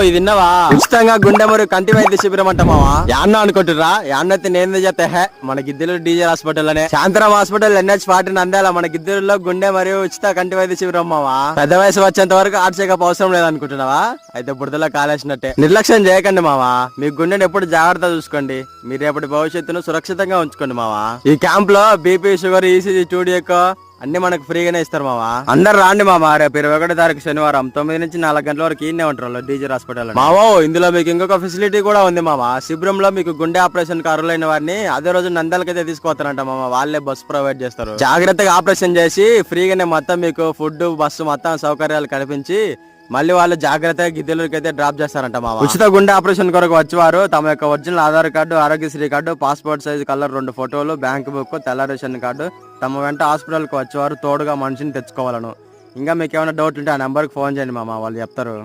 ఇది విన్నావా? ఉచితంగా గుండె మరియు కంటి వైద్య శిబిరం అంట మావా? యాన్న అనుకుంటురా యాన్నైతే నేను చేస్తే హే మన గిద్దెలు డీజే హాస్పిటల్ అనే Shantaram hospital NH forty Nandyal మన గిద్దెలలో గుండె మరియు ఉచిత కంటి వైద్య శిబిరం మావా? పెద్ద వయసు వచ్చేంత వరకు ఆర్ట్ చెకప్ అవసరం లేదనుకుంటున్నావా? అయితే బుడదలో కాలేసినట్టే. నిర్లక్ష్యం చేయకండి మావా. మీ గుండెని ఎప్పుడు జాగ్రత్త చూసుకోండి. మీ రేపటి భవిష్యత్తును సురక్షితంగా ఉంచుకోండి మావా. ఈ క్యాంప్లో బీపీ షుగర్ ఈసీజీ స్టూడియో అన్ని మనకు ఫ్రీగానే ఇస్తారు మామ అందరు రాండి మామ రేపు ఇరవై ఒకటో తారీఖు శనివారం తొమ్మిది నుంచి నాలుగు గంటల వరకు ఈయనే ఉంటారు డీజే హాస్పిటల్ మావో ఇందులో మీకు ఇంకొక ఫెసిలిటీ కూడా ఉంది మామ శిబిరంలో మీకు గుండె ఆపరేషన్కు అర్హులైన వారిని అదే రోజు నందలకైతే తీసుకుపోతారంట మామ వాళ్ళే బస్సు ప్రొవైడ్ చేస్తారు. జాగ్రత్తగా ఆపరేషన్ చేసి ఫ్రీగానే మొత్తం మీకు ఫుడ్ బస్సు మొత్తం సౌకర్యాలు కల్పించి మళ్ళీ వాళ్ళు జాగ్రత్తగా గిద్దెలకి అయితే డ్రాప్ చేస్తారంట మా ఉచిత గుండె ఆపరేషన్ కొరకు వచ్చేవారు. తమ యొక్క original Aadhaar card Arogyasri card passport size colour రెండు ఫోటోలు బ్యాంక్ బుక్ తెల్ల రేషన్ కార్డు తమ వెంట హాస్పిటల్కి వచ్చేవారు. తోడుగా మనిషిని తెచ్చుకోవాలను. ఇంకా మీకు ఏమైనా డౌట్ ఉంటే ఆ నెంబర్కి ఫోన్ చేయండి మామ వాళ్ళు చెప్తారు.